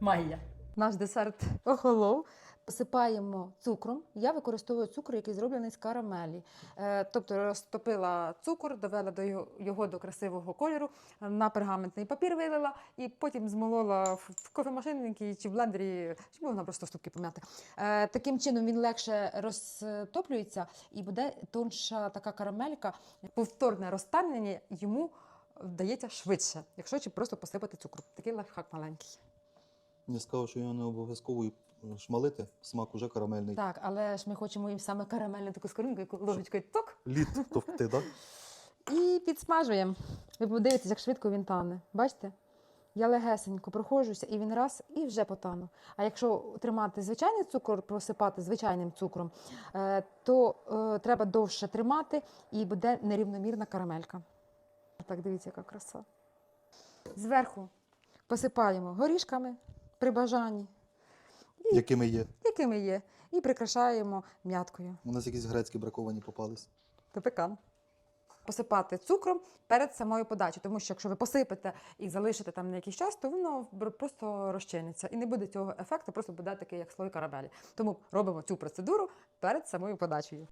Магія. Наш десерт охолов. Посипаємо цукром. Я використовую цукор, який зроблений з карамелі. Е, тобто розтопила цукор, довела до його, його до красивого кольору, на пергаментний папір вилила і потім змолола в кофемашинники чи в блендері, щоб можна просто ступки пом'яти. Е, таким чином він легше розтоплюється і буде тонша така карамелька. Повторне розтанення йому вдається швидше, якщо чи просто посипати цукром. Такий лайфхак маленький. Я сказав, що його не обов'язково і шмалити, смак уже карамельний. Так, але ж ми хочемо їм саме карамельну таку скоринку, яку ложечкою ток. Лід товкти, так? І підсмажуємо. Ви подивитесь, як швидко він тане. Бачите? Я легесенько проходжуся, і він раз і вже потану. А якщо тримати звичайний цукор, просипати звичайним цукром, е, то е, треба довше тримати і буде нерівномірна карамелька. Так, дивіться, яка краса. Зверху посипаємо горішками при бажанні, Якими є. якими є, і прикрашаємо м'яткою. У нас якісь грецькі браковані попались. Та пекан. Посипати цукром перед самою подачею, тому що якщо ви посипете і залишите там на якийсь час, то воно просто розчиниться і не буде цього ефекту, просто буде такий, як слой карамелі. Тому робимо цю процедуру перед самою подачею.